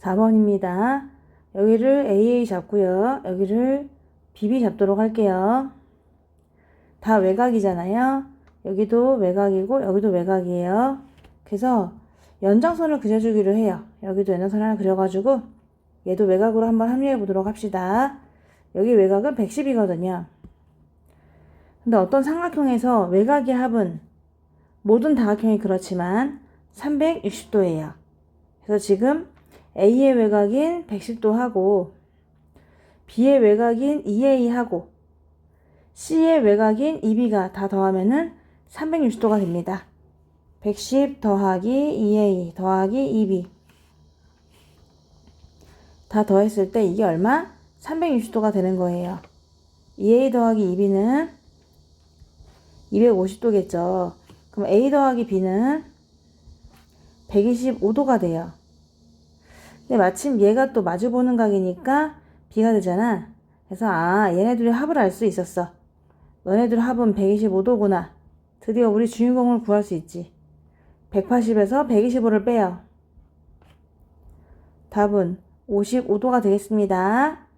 4번입니다. 여기를 AA 잡고요. 여기를 BB 잡도록 할게요. 다 외곽이잖아요. 여기도 외곽이고 여기도 외곽이에요. 그래서 연장선을 그려주기로 해요. 여기도 연장선 하나 그려가지고 얘도 외곽으로 한번 합류해 보도록 합시다. 여기 외곽은 110이거든요. 근데 어떤 삼각형에서 외곽의 합은 모든 다각형이 그렇지만 360도예요. 그래서 지금 A의 외곽인 110도 하고 B의 외곽인 2A 하고 C의 외곽인 2B가 다 더하면은 360도가 됩니다. 110 더하기 2A 더하기 2B 다 더했을 때 이게 얼마? 360도가 되는 거예요. 2A 더하기 2B는 250도겠죠. 그럼 A 더하기 B는 125도가 돼요. 근데 마침 얘가 또 마주보는 각이니까 B가 되잖아. 그래서 아 얘네들의 합을 알 수 있었어. 너네들 합은 125도구나. 드디어 우리 주인공을 구할 수 있지. 180에서 125를 빼요. 답은 55도가 되겠습니다.